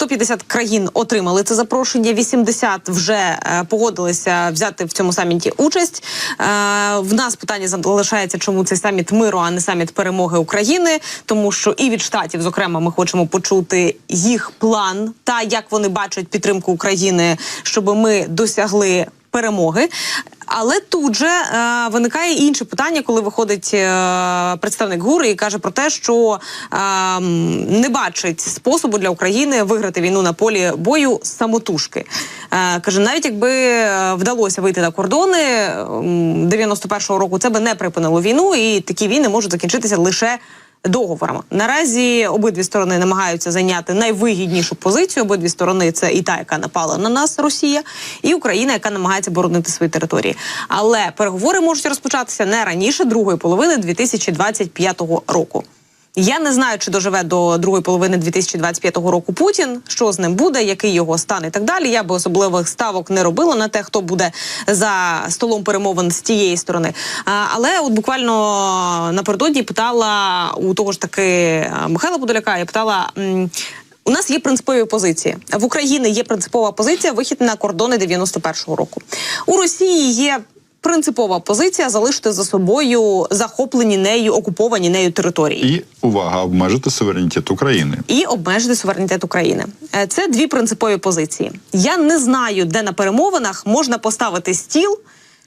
150 країн отримали це запрошення. 80 вже е, погодилися взяти в цьому саміті участь. Е, в нас питання залишається, чому цей саміт миру, а не саміт перемоги України, тому що і від штатів, зокрема, ми хочемо почути їх план та як вони бачать підтримку України, щоб ми досягли перемоги. Але тут же е, виникає інше питання, коли виходить е, представник ГУР і каже про те, що е, не бачить способу для України виграти війну на полі бою самотужки. Е, каже, навіть якби е, вдалося вийти на кордони м, 91-го року, це би не припинило війну, і такі війни можуть закінчитися лише договорами. Наразі обидві сторони намагаються зайняти найвигіднішу позицію. Обидві сторони це і та, яка напала на нас, Росія, і Україна, яка намагається боронити свої території. Але переговори можуть розпочатися не раніше другої половини 2025 року. Я не знаю, чи доживе до другої половини 2025 року Путін, що з ним буде, який його стан і так далі. Я би особливих ставок не робила на те, хто буде за столом перемовин з тієї сторони. Але от буквально напередодні питала у того ж таки Михайла Подоляка, я питала. у нас є принципові позиції. В Україні є принципова позиція вихід на кордони 91-го року. У Росії є принципова позиція залишити за собою захоплені нею, окуповані нею території І увага, обмежити суверенітет України. і обмежити суверенітет України. Е, Це дві принципові позиції. Я не знаю, де на перемовинах можна поставити стіл,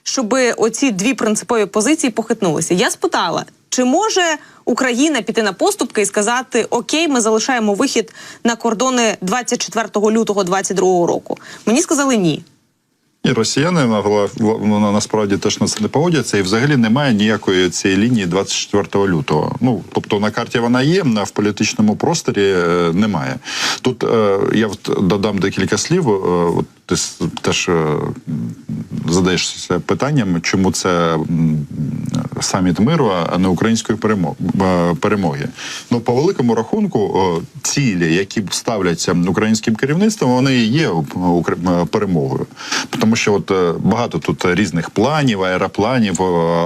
щоб оці дві принципові позиції похитнулися. Я спитала, чи може Україна піти на поступки і сказати: Окей, ми залишаємо вихід на кордони 24 лютого 2022 року. Мені сказали ні. І росіяни на- вона насправді теж на це не погодяться, і взагалі немає ніякої цієї лінії 24 лютого. Ну тобто на карті вона є, а в політичному просторі е, немає. Тут е, я додам декілька слів. Е, от ти теж задаєшся питанням, чому це саміт миру, а не української перемоги. Ну по великому рахунку, цілі, які ставляться українським керівництвом, вони є перемогою. Тому що от е, багато тут різних планів, аеропланів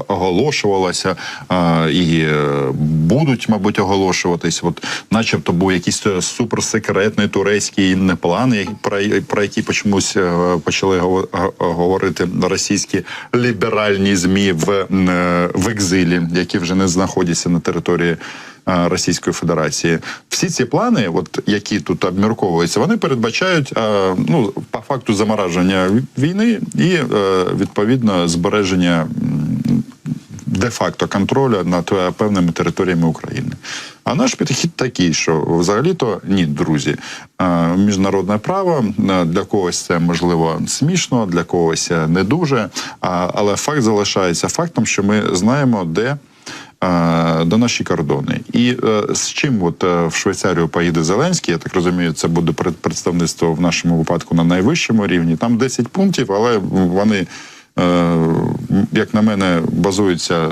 оголошувалося і е, будуть, мабуть, оголошуватись. От, начебто, був якийсь е, суперсекретний турецький план, про який почомусь е, почали говорити російські ліберальні змі в, е, в екзилі, які вже не знаходяться на території. е, Російської Федерації всі ці плани, от які тут обмірковуються, вони передбачають е, ну по факту замораження війни і е, відповідно збереження де-факто контролю над е, певними територіями України. А наш підхід такий, що взагалі-то ні, друзі, е, міжнародне право е, для когось це можливо смішно, для когось е, не дуже. Але факт залишається фактом, що ми знаємо, де. До наші кордони, і з чим от в Швейцарію поїде Зеленський, я так розумію, це буде пред- представництво в нашому випадку на найвищому рівні. Там 10 пунктів, але вони як на мене, базуються е,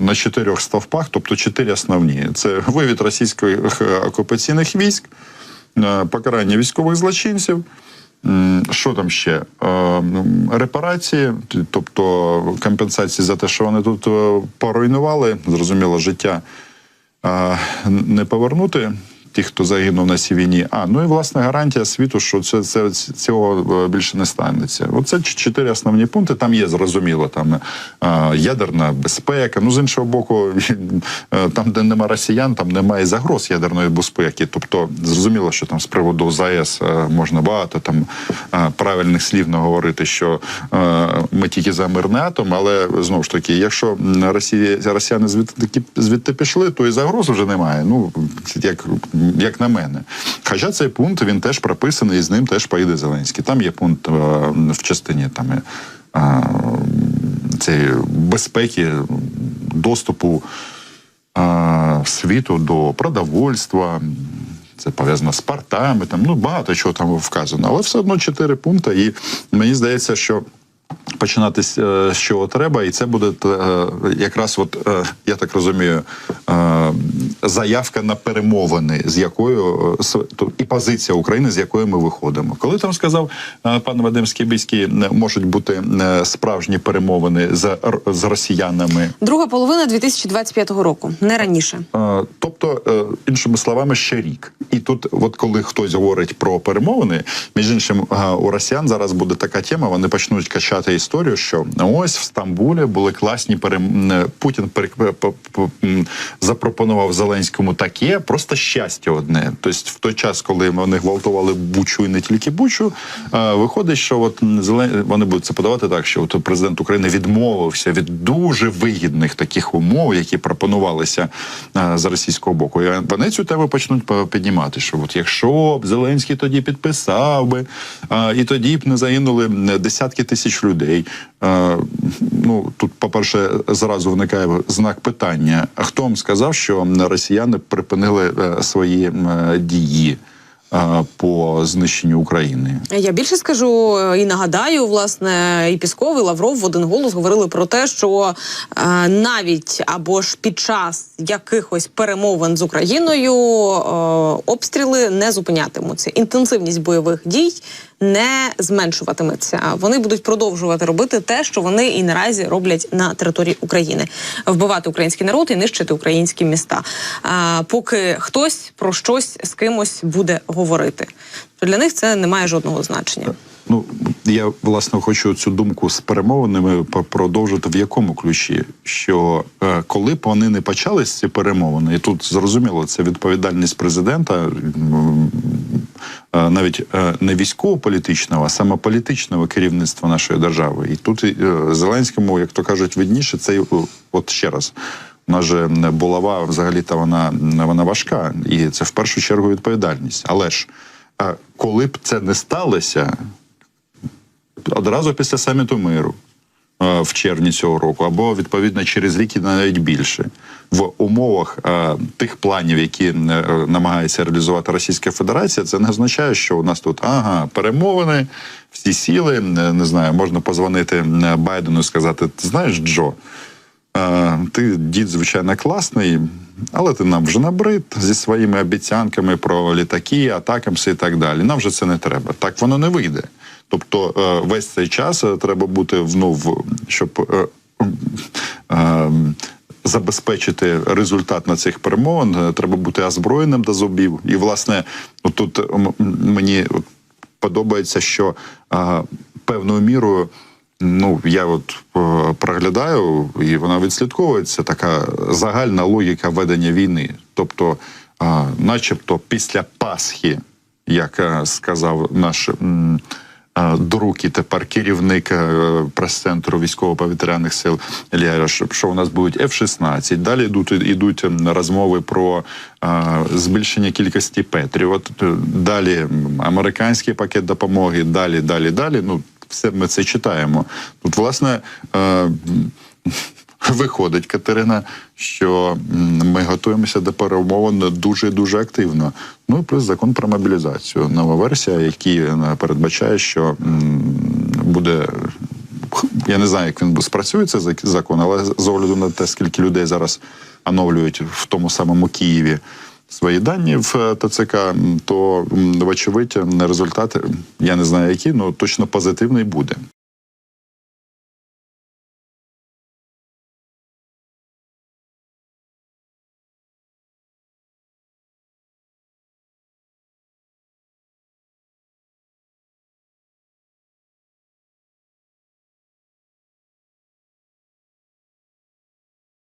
на чотирьох стовпах, тобто чотири основні: це вивід російських е, окупаційних військ, е, покарання військових злочинців. Що там ще? Е, Репарації, тобто компенсації за те, що вони тут поруйнували, зрозуміло, життя не повернути тих, хто загинув на цій війні. А ну і власне гарантія світу, що це, це цього е, більше не станеться. Оце чотири основні пункти. Там є зрозуміло. Там е, ядерна безпека. Ну з іншого боку, е, там, де нема росіян, там немає загроз ядерної безпеки. Тобто зрозуміло, що там з приводу ЗАЕС можна багато там правильних слів наговорити, що ми тільки за мирний атом, але знову ж таки, якщо Росія росіяни звідти звідти пішли, то і загроз вже немає. Ну як, як на мене. Хоча цей пункт він теж прописаний, і з ним теж поїде Зеленський. Там є пункт е, в частині там. е, цієї безпеки, доступу світу до продовольства. Це пов'язано з портами, там ну багато чого там вказано, але все одно чотири пункти. І мені здається, що Починати з е, чого треба, і це буде е, якраз, от е, я так розумію, заявка на перемовини, з якою і позиція України, з якої ми виходимо. Коли там сказав пан Вадим Скібіський, не можуть бути справжні перемовини з, з росіянами. Друга половина 2025 року, не раніше. Тобто, іншими словами, ще рік. І тут, от коли хтось говорить про перемовини, між іншим, у росіян зараз буде така тема. Вони почнуть качати історію, що ось в Стамбулі були класні перем... Путін перек... п- п- п- м, запропонував Зеленському таке, просто щастя одне. Тобто, в той час, коли вони гвалтували Бучу і не тільки Бучу, е, виходить, що от Зелен... вони будуть це подавати так, що от президент України відмовився від дуже вигідних таких умов, які пропонувалися е, з російського боку. І вони цю тему почнуть по- піднімати. Що от якщо б Зеленський тоді підписав би, е, і тоді б не загинули десятки тисяч людей. Е, Ну тут, по-перше, зразу виникає знак питання: хто вам сказав, що росіяни припинили е, свої дії е, по знищенню України? Я більше скажу і нагадаю, власне, і Пісков, і Лавров в один голос говорили про те, що е, навіть або ж під час якихось перемовин з Україною е, обстріли не зупинятимуться. Інтенсивність бойових дій не зменшуватиметься. Вони будуть продовжувати робити те, що вони і наразі роблять на території України: вбивати український народ і нищити українські міста. А поки хтось про щось з кимось буде говорити, то для них це не має жодного значення. Ну я власне хочу цю думку з перемовинами продовжити в якому ключі, що е, коли б вони не почались ці перемовини, і тут зрозуміло, це відповідальність президента. Е, Навіть е, не військово-політичного, а саме політичного керівництва нашої держави. І тут е, Зеленському, як то кажуть, видніше це от ще раз. Нас же булава взагалі та вона, вона важка, і це в першу чергу відповідальність. Але ж коли б це не сталося, одразу після саміту миру в червні цього року, або відповідно через рік і навіть більше, в умовах е, тих планів, які е, намагається реалізувати Російська Федерація, це не означає, що у нас тут ага, перемовини, всі сіли. е, Не знаю, можна позвонити Байдену і сказати: Ти знаєш, Джо. Ти дід, звичайно, класний, але ти нам вже набрид зі своїми обіцянками про літаки, атакамси і так далі. Нам вже це не треба. Так воно не вийде. Тобто весь цей час треба бути ну, щоб забезпечити результат на цих перемовин, е, треба бути озброєним до зубів. І, власне, тут мені подобається, що е, певною мірою. Ну, я от е, проглядаю, і вона відслідковується така загальна логіка ведення війни. Тобто, е, начебто, після Пасхи, як е, сказав наш е, і тепер керівник е, прес-центру військово-повітряних сил Ілля, що у нас будуть F-16, далі йдуть, йдуть розмови про е, збільшення кількості Петрів, от, е, далі американський пакет допомоги, далі, далі, далі. Ну, все ми це читаємо. Тут, власне, виходить, Катерина, що ми готуємося до перемовин дуже дуже активно. Ну і плюс закон про мобілізацію. Нова версія, який е, передбачає, що буде. Я не знаю, як він спрацює цей закон, але з огляду на те, скільки людей зараз оновлюють в тому самому Києві свої дані в е, ТЦК, то вочевидь результат, я не знаю, який, але точно позитивний буде.